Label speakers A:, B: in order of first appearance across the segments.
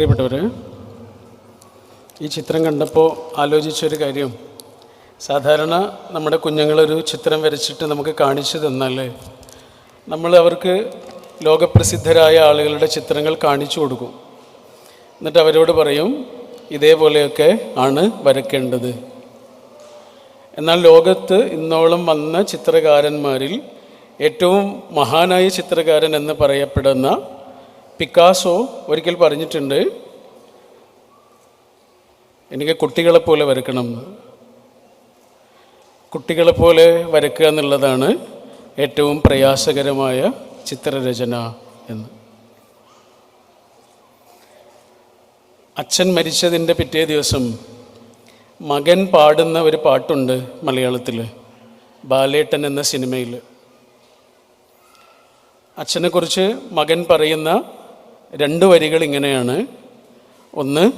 A: പ്രിയപ്പെട്ടവർ ഈ ചിത്രം കണ്ടപ്പോൾ ആലോചിച്ചൊരു കാര്യം. സാധാരണ നമ്മുടെ കുഞ്ഞുങ്ങളൊരു ചിത്രം വരച്ചിട്ട് നമുക്ക് കാണിച്ചു തന്നാൽ നമ്മൾ അവർക്ക് ലോകപ്രസിദ്ധരായ ആളുകളുടെ ചിത്രങ്ങൾ കാണിച്ചു കൊടുക്കും. എന്നിട്ട് അവരോട് പറയും ഇതേപോലെയൊക്കെ ആണ് വരയ്ക്കേണ്ടത്. എന്നാൽ ലോകത്ത് ഇന്നോളം വന്ന ചിത്രകാരന്മാരിൽ ഏറ്റവും മഹാനായ ചിത്രകാരൻ എന്ന് പറയപ്പെടുന്ന പിക്കാസോ ഒരിക്കൽ പറഞ്ഞിട്ടുണ്ട് എനിക്ക് കുട്ടികളെപ്പോലെ വരക്കണം കുട്ടികളെപ്പോലെ വരക്കുക എന്നുള്ളതാണ് ഏറ്റവും പ്രയാസകരമായ ചിത്രരചന എന്ന്. അച്ഛൻ മരിച്ചതിന്റെ പിറ്റേ ദിവസം മകൻ പാടുന്ന ഒരു പാട്ടുണ്ട് മലയാളത്തിൽ ബാലേട്ടൻ എന്ന സിനിമയിൽ അച്ഛനെക്കുറിച്ച് മകൻ പറയുന്ന രണ്ട് വരികൾ ഇങ്ങനെയാണ്. ഒന്ന്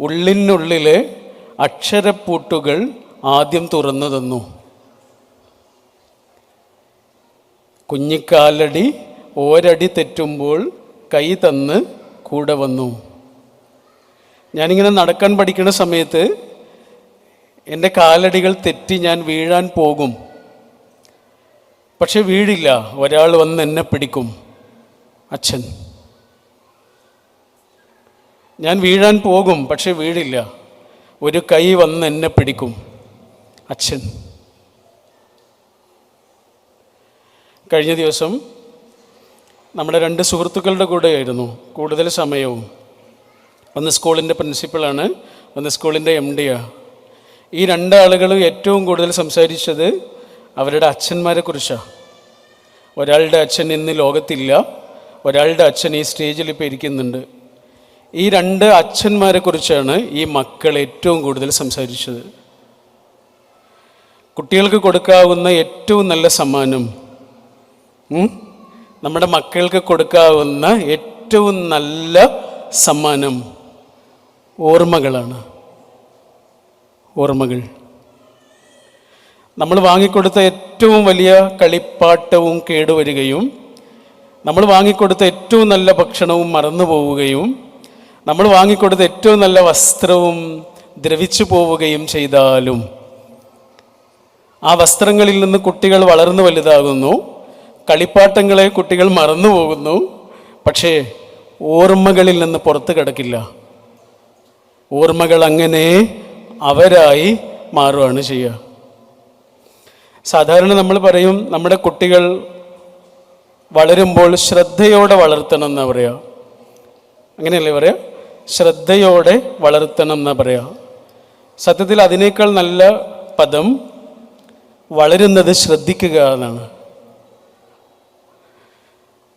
A: ഉള്ളിനുള്ളിലെ അക്ഷരപ്പൂട്ടുകൾ ആദ്യം തുറന്നു തന്നു. കുഞ്ഞിക്കാലടി ഓരടി തെറ്റുമ്പോൾ കൈ തന്ന് കൂടെ വന്നു. ഞാനിങ്ങനെ നടക്കാൻ പഠിക്കുന്ന സമയത്ത് എന്റെ കാലടികൾ തെറ്റി ഞാൻ വീഴാൻ പോകും. പക്ഷെ വീഴില്ല. ഒരാൾ വന്ന് എന്നെ പിടിക്കും. അച്ഛൻ. ഞാൻ വീഴാൻ പോകും പക്ഷെ വീഴില്ല. ഒരു കൈ വന്ന് എന്നെ പിടിക്കും. അച്ഛൻ. കഴിഞ്ഞ ദിവസം നമ്മുടെ രണ്ട് സുഹൃത്തുക്കളുടെ കൂടെയായിരുന്നു. കൂടുതൽ സമയവും. ഒന്ന് സ്കൂളിന്റെ പ്രിൻസിപ്പളാണ് ഒന്ന് സ്കൂളിന്റെ എം ഡിയാണ് ഈ രണ്ടാളുകൾ ഏറ്റവും കൂടുതൽ സംസാരിച്ചത് അവരുടെ അച്ഛന്മാരെ കുറിച്ചാണ് ഒരാളുടെ അച്ഛൻ ഇന്ന് ലോകത്തില്ല ഒരാളുടെ അച്ഛൻ ഈ സ്റ്റേജിൽ ഇപ്പോൾ ഇരിക്കുന്നുണ്ട്. ഈ രണ്ട് അച്ഛന്മാരെ കുറിച്ചാണ് ഈ മക്കൾ ഏറ്റവും കൂടുതൽ സംസാരിച്ചത്. കുട്ടികൾക്ക് കൊടുക്കാവുന്ന ഏറ്റവും നല്ല സമ്മാനം നമ്മുടെ മക്കൾക്ക് കൊടുക്കാവുന്ന ഏറ്റവും നല്ല സമ്മാനം ഓർമ്മകളാണ്. ഓർമ്മകൾ. നമ്മൾ വാങ്ങിക്കൊടുത്ത ഏറ്റവും വലിയ കളിപ്പാട്ടവും കേടുവരികയും നമ്മൾ വാങ്ങിക്കൊടുത്ത ഏറ്റവും നല്ല ഭക്ഷണവും മറന്നു പോവുകയും നമ്മൾ വാങ്ങിക്കൊടുത്ത ഏറ്റവും നല്ല വസ്ത്രവും ദ്രവിച്ചു പോവുകയും ചെയ്താലും ആ വസ്ത്രങ്ങളിൽ നിന്ന് കുട്ടികൾ വളർന്നു വലുതാകുന്നു. കളിപ്പാട്ടങ്ങളെ കുട്ടികൾ മറന്നു പോകുന്നു. പക്ഷേ ഓർമ്മകളിൽ നിന്ന് പുറത്തു കിടക്കില്ല. ഓർമ്മകൾ അങ്ങനെ അവരായി മാറുകയാണ് ചെയ്യുക. സാധാരണ നമ്മൾ പറയും നമ്മുടെ കുട്ടികൾ വളരുമ്പോൾ ശ്രദ്ധയോടെ വളർത്തണം എന്നാ പറയുക അങ്ങനെയല്ലേ പറയാ? ശ്രദ്ധയോടെ വളർത്തണം എന്ന് പറയാം. സത്യത്തിൽ അതിനേക്കാൾ നല്ല പദം വളരുന്നത് ശ്രദ്ധിക്കുക എന്നാണ്.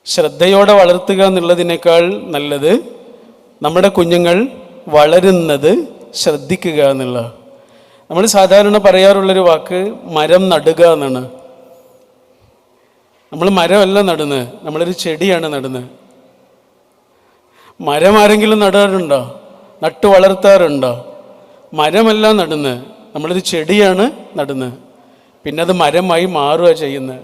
A: ശ്രദ്ധയോടെ വളർത്തുക എന്നുള്ളതിനേക്കാൾ നല്ലത് നമ്മുടെ കുഞ്ഞുങ്ങൾ വളരുന്നത് ശ്രദ്ധിക്കുക എന്നുള്ള. നമ്മൾ സാധാരണ പറയാറുള്ളൊരു വാക്ക് മരം നടുക എന്നാണ്. നമ്മൾ മരമല്ല നടുന്നത് നമ്മളൊരു ചെടിയാണ് നടുന്നത്. മരം ആരെങ്കിലും നടാറുണ്ടോ? നട്ടു വളർത്താറുണ്ടോ? മരമല്ല നടുന്നത് നമ്മളൊരു ചെടിയാണ് നടുന്നത് പിന്നെ അത് മരമായി മാറുക ചെയ്യുന്നത്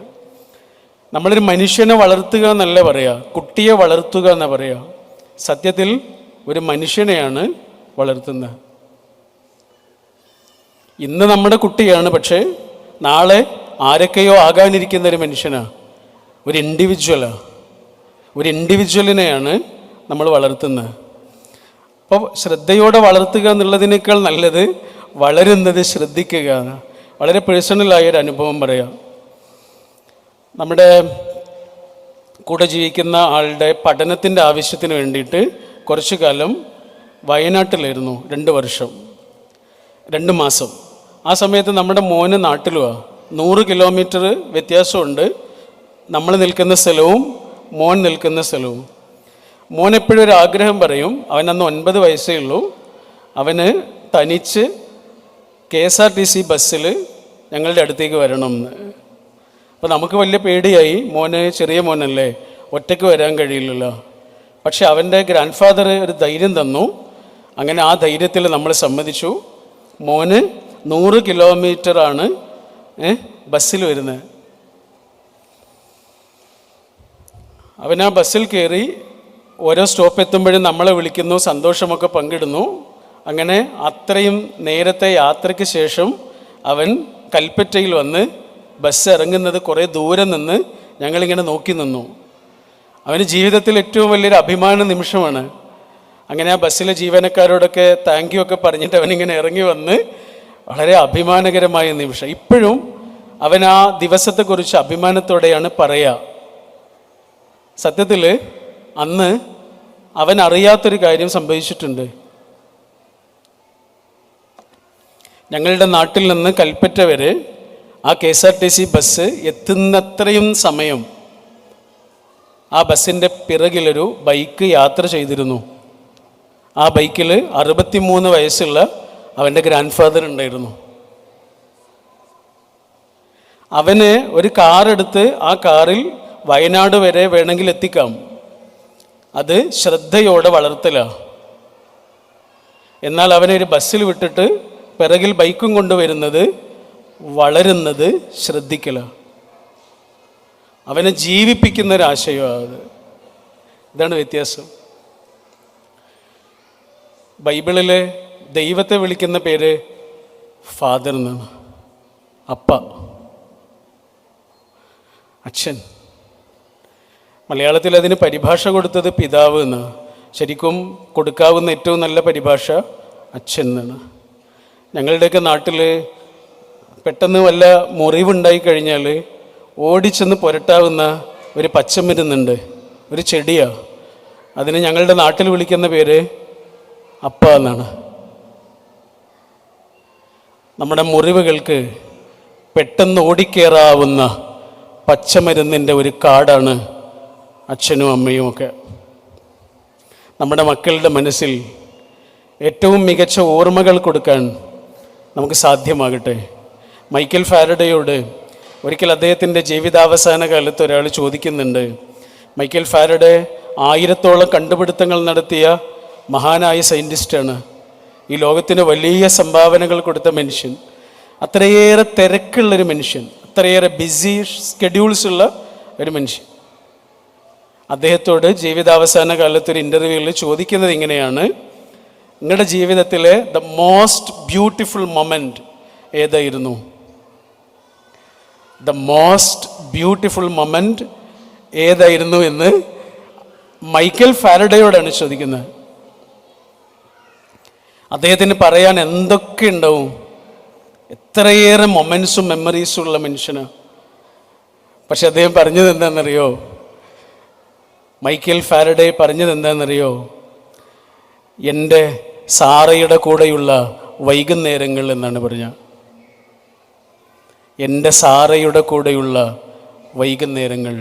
A: നമ്മളൊരു മനുഷ്യനെ വളർത്തുക എന്നല്ല പറയുക കുട്ടിയെ വളർത്തുക എന്ന് പറയുക സത്യത്തിൽ ഒരു മനുഷ്യനെയാണ് വളർത്തുന്നത് ഇന്ന് നമ്മുടെ കുട്ടിയാണ് പക്ഷേ നാളെ ആരൊക്കെയോ ആകാനിരിക്കുന്ന ഒരു മനുഷ്യനാണ് ഒരു ഇൻഡിവിജ്വലാണ് ഒരു ഇൻഡിവിജ്വലിനെയാണ് നമ്മൾ വളർത്തുന്നത് അപ്പോൾ ശ്രദ്ധയോടെ വളർത്തുക എന്നുള്ളതിനേക്കാൾ നല്ലത് വളരുന്നത് ശ്രദ്ധിക്കുക. വളരെ പേഴ്സണലായ ഒരു അനുഭവം പറയാം. നമ്മുടെ കൂടെ ജീവിക്കുന്ന ആളുടെ പഠനത്തിന്റെ ആവശ്യത്തിന് വേണ്ടിയിട്ട് കുറച്ചു കാലം വയനാട്ടിലായിരുന്നു രണ്ട് വർഷം രണ്ട് മാസം. ആ സമയത്ത് നമ്മുടെ മോന് നാട്ടിലുമാണ് നൂറ് കിലോമീറ്റർ വ്യത്യാസമുണ്ട്. നമ്മൾ നിൽക്കുന്ന സ്ഥലവും മോൻ നിൽക്കുന്ന സ്ഥലവും. മോൻ എപ്പോഴും ഒരു ആഗ്രഹം പറയും. അവൻ അന്ന് ഒൻപത് വയസ്സേ ഉള്ളൂ. അവന് തനിച്ച് K S R T C ബസ്സിൽ ഞങ്ങളുടെ അടുത്തേക്ക് വരണം എന്ന് അപ്പോൾ നമുക്ക് വലിയ പേടിയായി. മോന് ചെറിയ മോനല്ലേ? ഒറ്റയ്ക്ക് വരാൻ കഴിയില്ലല്ലോ. പക്ഷെ അവന്റെ ഗ്രാൻഡ് ഫാദർ ഒരു ധൈര്യം തന്നു. അങ്ങനെ ആ ധൈര്യത്തിൽ നമ്മൾ സമ്മതിച്ചു. മോന് നൂറ് കിലോമീറ്ററാണ് ബസ്സിൽ വരുന്നത്. അവൻ ആ ബസ്സിൽ കയറി ഓരോ സ്റ്റോപ്പ് എത്തുമ്പോഴും നമ്മളെ വിളിക്കുന്നു സന്തോഷമൊക്കെ പങ്കിടുന്നു. അങ്ങനെ അത്രയും നേരത്തെ യാത്രയ്ക്ക് ശേഷം അവൻ കൽപ്പറ്റയിൽ വന്ന് ബസ് ഇറങ്ങുന്നത് കുറേ ദൂരെ നിന്ന് ഞങ്ങളിങ്ങനെ നോക്കി നിന്നു. അവന് ജീവിതത്തിൽ ഏറ്റവും വലിയൊരു അഭിമാന നിമിഷമാണ്. അങ്ങനെ ആ ബസ്സിലെ ജീവനക്കാരോടൊക്കെ താങ്ക് യു ഒക്കെ പറഞ്ഞിട്ട് അവനിങ്ങനെ ഇറങ്ങി വന്ന് വളരെ അഭിമാനകരമായ നിമിഷം. ഇപ്പോഴും അവൻ ആ ദിവസത്തെക്കുറിച്ച് അഭിമാനത്തോടെയാണ് പറയുക. സത്യത്തിൽ അന്ന് അവൻ അറിയാത്തൊരു കാര്യം സംഭവിച്ചിട്ടുണ്ട്. ഞങ്ങളുടെ നാട്ടിൽ നിന്ന് കൽപ്പറ്റ വരെ ആ K S R T C bus എത്തുന്നത്രയും സമയം ആ ബസ്സിന്റെ പിറകിലൊരു ബൈക്ക് യാത്ര ചെയ്തിരുന്നു. ആ ബൈക്കിൽ അറുപത്തിമൂന്ന് വയസ്സുള്ള അവന്റെ ഗ്രാൻഡ് ഫാദർ ഉണ്ടായിരുന്നു. അവന് ഒരു കാറെടുത്ത് ആ കാറിൽ വയനാട് വരെ വേണമെങ്കിൽ എത്തിക്കാം. അത് ശ്രദ്ധയോടെ വളർത്തല. എന്നാൽ അവനെ ഒരു ബസ്സിൽ വിട്ടിട്ട് പിറകിൽ ബൈക്കും കൊണ്ടുവരുന്നത് വളരുന്നത് ശ്രദ്ധിക്കല. അവനെ ജീവിപ്പിക്കുന്ന ഒരാശയമാണ് അത്. ഇതാണ് വ്യത്യാസം. ബൈബിളിലെ ദൈവത്തെ വിളിക്കുന്ന പേര് ഫാദർ എന്നാണ്. അപ്പ. അച്ഛൻ. മലയാളത്തിൽ അതിന് പരിഭാഷ കൊടുത്തത് പിതാവ് എന്ന്. ശരിക്കും കൊടുക്കാവുന്ന ഏറ്റവും നല്ല പരിഭാഷ അച്ഛൻ എന്നാണ്. ഞങ്ങളുടെയൊക്കെ നാട്ടിൽ പെട്ടെന്ന് വല്ല മുറിവുണ്ടായി കഴിഞ്ഞാൽ ഓടിച്ചെന്ന് പുരട്ടാവുന്ന ഒരു പച്ചമരുന്നുണ്ട് ഒരു ചെടിയാണ് അതിന് ഞങ്ങളുടെ നാട്ടിൽ വിളിക്കുന്ന പേര് അപ്പ എന്നാണ്. നമ്മുടെ മുറിവുകൾക്ക് പെട്ടെന്ന് ഓടിക്കേറാവുന്ന പച്ചമരുന്നിന്റെ ഒരു കാടാണ് അച്ഛനും അമ്മയും ഒക്കെ. നമ്മുടെ മക്കളുടെ മനസ്സിൽ ഏറ്റവും മികച്ച ഓർമ്മകൾ കൊടുക്കാൻ നമുക്ക് സാധ്യമാകട്ടെ. മൈക്കൽ ഫാരഡയോട് ഒരിക്കൽ അദ്ദേഹത്തിന്റെ ജീവിതാവസാന കാലത്ത് ഒരാൾ ചോദിക്കുന്നുണ്ട് മൈക്കൽ ഫാരഡെ ആയിരത്തോളം കണ്ടുപിടുത്തങ്ങൾ നടത്തിയ മഹാനായ സയന്റിസ്റ്റാണ്. ഈ ലോകത്തിന് വലിയ സംഭാവനകൾ കൊടുത്ത മനുഷ്യൻ അത്രയേറെ തിരക്കുള്ളൊരു മനുഷ്യൻ അത്രയേറെ ബിസി സ്കെഡ്യൂൾസ് ഉള്ള ഒരു മനുഷ്യൻ. അദ്ദേഹത്തോട് ജീവിതാവസാന കാലത്ത് ഒരു ഇന്റർവ്യൂവിൽ ചോദിക്കുന്നത് ഇങ്ങനെയാണ്. നിങ്ങളുടെ ജീവിതത്തിലെ ദ മോസ്റ്റ് ബ്യൂട്ടിഫുൾ മൊമെന്റ് ഏതായിരുന്നു? ദ മോസ്റ്റ് ബ്യൂട്ടിഫുൾ മൊമെന്റ് ഏതായിരുന്നു എന്ന് മൈക്കൽ ഫാരഡയോടാണ് ചോദിക്കുന്നത്. അദ്ദേഹത്തിന് പറയാൻ എന്തൊക്കെ ഉണ്ടാവും? എത്രയേറെ മൊമെൻസും മെമ്മറീസും ഉള്ള മനുഷ്യന്. പക്ഷെ അദ്ദേഹം പറഞ്ഞത് എന്താണെന്നറിയോ? മൈക്കൽ ഫാരഡെ പറഞ്ഞത് എന്താണെന്നറിയോ? എന്റെ സാറയുടെ കൂടെയുള്ള വൈകുന്നേരങ്ങൾ എന്നാണ് പറഞ്ഞത് എന്റെ സാറയുടെ കൂടെയുള്ള വൈകുന്നേരങ്ങൾ